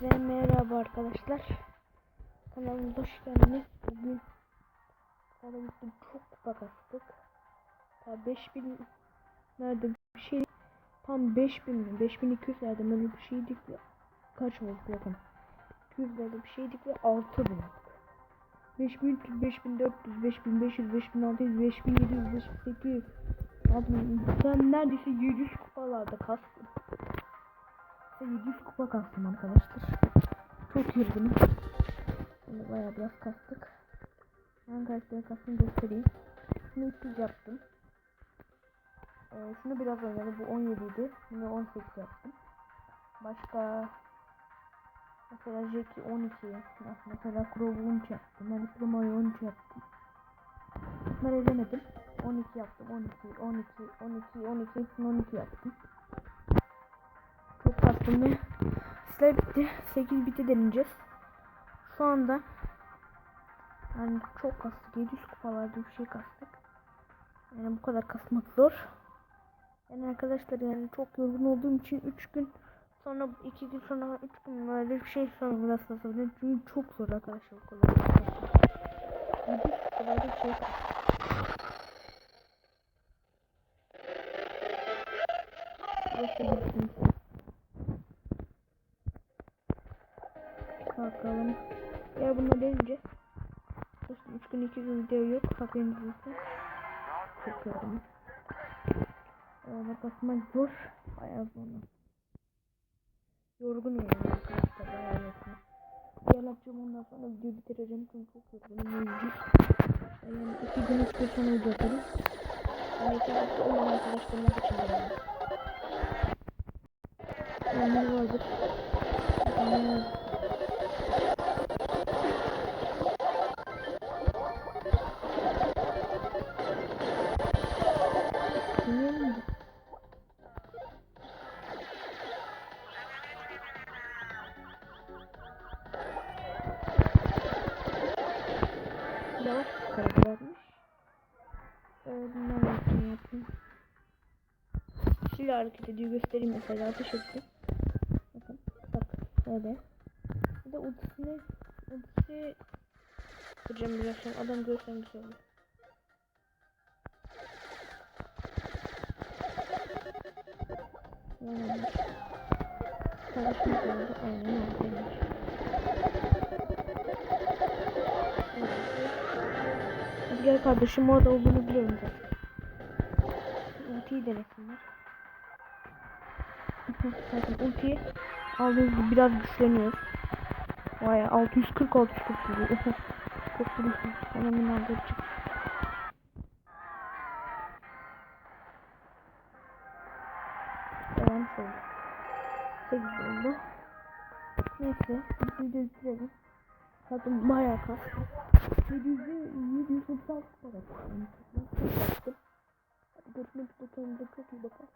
Herkese merhaba arkadaşlar. Kanalımıza hoş geldiniz. Bugün kanalımızda çok kupa kastık. Ta 5000 nerede bir şey tam 5000 mi 5200 nerede böyle bir şeydik ve kaç oldu bakın 200 nerede bir şeydik ve 6000 aldık. 5300, 5400, 5500, 5600, 5700, 5800 Abi ben neredeyse 700 kupalarda kastım. 700 kupa kastım arkadaşlar. Çok yorgunum. Şimdi bayağı biraz kastık. Ben karakteri kastım göstereyim. Şunu 300 yaptım. Ee, şunu biraz oynadım. Bu 17 idi. Bunu 18 yaptım. Başka mesela Jack'i 12 mesela Crow'u 13 yaptım. Ben Primo'yu 13 yaptım. Bunları elemedim. 12 yaptım. 12, 12, 12, 12, hepsini 12 yaptım. Kastım ve bitti. 8 biti deneyeceğiz. Şu anda yani çok kastık. 700 kupalarda bir şey kastık. Yani bu kadar kasmak zor. Yani arkadaşlar yani çok yorgun olduğum için 3 gün sonra 2 gün sonra 3 gün böyle bir şey sonra biraz zor. Çünkü çok zor arkadaşlar o kadar. 700 kupalarda bir şey kastık. Gösterebilirsiniz. Bakalım. Ya bununla denince. Dostum 3 gün 2 gün video yok. Haberiniz olsun. Çok yorgun. Ona basmak zor. Bayağı zor. Yorgunum yani arkadaşlar. Bayağı yorgunum. Yalatacağım ondan sonra video bitireceğim çünkü çok yorgunum. Yüzden. Yani 2 gün 3 gün sonra video atarım. 2 hafta olan arkadaşlarıma kaçırdım. Yani vardır. Yani Bilmiyorum Yavaş karaktermiş. Ee, bunlar yapayım yapayım. Şöyle hareket ediyor göstereyim mesela ateş etti. Bakın bak öyle. Bir de ultisini ultisi kıracağım biraz sonra adam görsem güzel olur. Yani Kardeşim oldu aynen öyle. Gel kardeşim orada olduğunu biliyorum zaten. Ultiyi denesinler. Zaten ultiyi aldığımız gibi biraz güçleniyor. Vay 640 640 vuruyor. Çok vuruyor. Ona minal edecek. Devam oldu. 8 oldu. Neyse videoyu bitirelim. Zaten bayağı kastım. 700'e 736 para kastım. Çok kastım. Hadi görüşmek üzere. Kendinize çok iyi bakın.